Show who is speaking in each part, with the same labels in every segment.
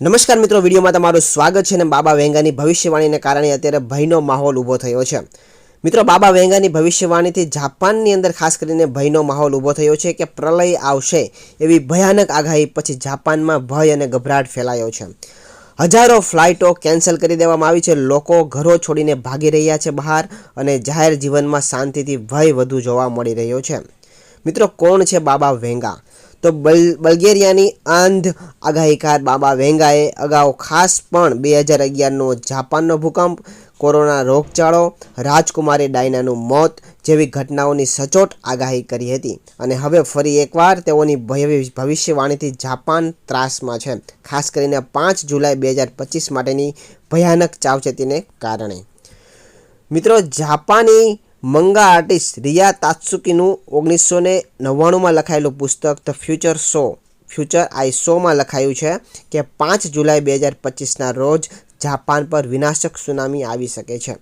Speaker 1: નમસ્કાર મિત્રો, વિડીયોમાં તમારું સ્વાગત છે અને બાબા વેંગાની ભવિષ્યવાણીને કારણે અત્યારે ભયનો માહોલ ઊભો થયો છે. મિત્રો, બાબા વેંગાની ભવિષ્યવાણીથી જાપાનની અંદર ખાસ કરીને ભયનો માહોલ ઊભો થયો છે કે પ્રલય આવશે એવી ભયાનક આગાહી પછી જાપાનમાં ભય અને ગભરાટ ફેલાયો છે. હજારો ફ્લાઇટો કેન્સલ કરી દેવામાં આવી છે, લોકો ઘરો છોડીને ભાગી રહ્યા છે બહાર અને જાહેર જીવનમાં શાંતિથી ભય વધુ જોવા મળી રહ્યો છે. મિત્રો, કોણ છે બાબા વેંગા? તો બલ, બલ્ગેરિયાની આંધ આગાહીકાર બાબા વેંગાએ અગાઉ ખાસ પણ બે હજાર અગિયારનો જાપાનનો ભૂકંપ, કોરોના રોગચાળો, રાજકુમારી ડાયનાનું મોત જેવી ઘટનાઓની સચોટ આગાહી કરી હતી. અને હવે ફરી એકવાર તેઓની ભવિષ્યવાણીથી જાપાન ત્રાસમાં છે. ખાસ કરીને પાંચ જુલાઈ બે હજાર પચીસ માટેની ભયાનક ચાવચેતીને કારણે. મિત્રો, જાપાની મંગા આર્ટિસ્ટ રિયા તાત્સુકીનું ઓગણીસો ને નવ્વાણુંમાં લખાયેલું પુસ્તક the future show, future I શોમાં લખાયું છે કે પાંચ જુલાઈ બે હજાર પચીસના રોજ જાપાન પર વિનાશક સુનામી આવી શકે છે.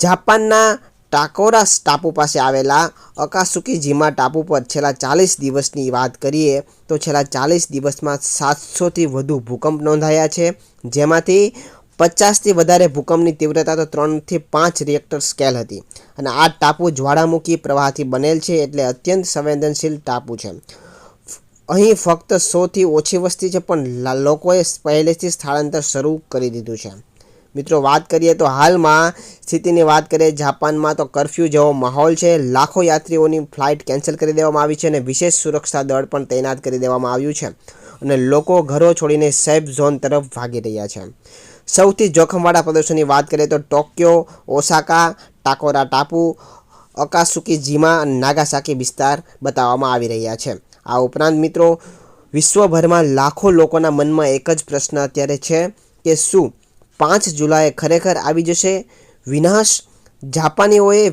Speaker 1: જાપાનના ટાકોરા ટાપુ પાસે આવેલા અકાસુકીજીમા ટાપુ પર છેલ્લા ચાલીસ દિવસની વાત કરીએ તો છેલ્લા ચાલીસ દિવસમાં સાતસોથી વધુ ભૂકંપ નોંધાયા છે, જેમાંથી પચાસથી વધારે ભૂકંપની તીવ્રતા તો ત્રણથી પાંચ રિએક્ટર સ્કેલ હતી. અને આ ટાપુ જ્વાળામુખી પ્રવાહથી બનેલ છે એટલે અત્યંત સંવેદનશીલ ટાપુ છે. અહીં ફક્ત સોથી ઓછી વસ્તી છે, પણ લોકોએ પહેલેથી સ્થળાંતર શરૂ કરી દીધું છે. મિત્રો, વાત કરીએ તો હાલમાં સ્થિતિની વાત કરીએ, જાપાનમાં તો કરફ્યુ જેવો માહોલ છે. લાખો યાત્રીઓની ફ્લાઇટ કેન્સલ કરી દેવામાં આવી છે અને વિશેષ સુરક્ષા દળ પણ તૈનાત કરી દેવામાં આવ્યું છે. અને લોકો ઘરો છોડીને સેફ ઝોન તરફ ભાગી રહ્યા છે. સૌથી જોખમવાળા પ્રદેશોની વાત કરીએ તો ટોક્યો, ઓસાકા, ટાકોરા ટાપુ, અકાસુકી જીમા નાગાસાકી વિસ્તાર બતાવવામાં આવી રહ્યા છે. આ ઉપરાંત મિત્રો, વિશ્વભરમાં લાખો લોકોના મનમાં એક જ પ્રશ્ન અત્યારે છે કે શું પાંચ જુલાઈએ ખરેખર આવી જશે? વિનાશ? જાપાનીઓએ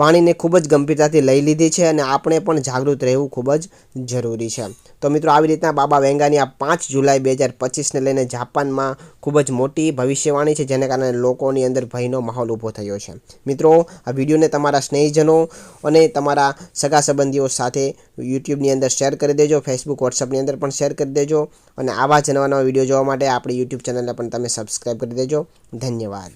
Speaker 1: ભવિષ્યવાણીને ખૂબ જ ગંભીરતાથી લઈ લીધી છે અને આપણે પણ જાગૃત રહેવું ખૂબ જ જરૂરી છે. તો મિત્રો, આવી રીતના બાબા વેંગાની આ પાંચ જુલાઈ બે હજાર પચીસને લઈને જાપાનમાં ખૂબ જ મોટી ભવિષ્યવાણી છે, જેને કારણે લોકોની અંદર ભયનો માહોલ ઊભો થયો છે. મિત્રો, આ વિડીયોને તમારા સ્નેહીજનો અને તમારા સગા સંબંધીઓ સાથે યુટ્યુબની અંદર શેર કરી દેજો, ફેસબુક, વોટ્સઅપની અંદર પણ શેર કરી દેજો અને આવા જ નવા નવા વીડિયો જોવા માટે આપણી યુટ્યુબ ચેનલને પણ તમે સબસ્ક્રાઈબ કરી દેજો. ધન્યવાદ.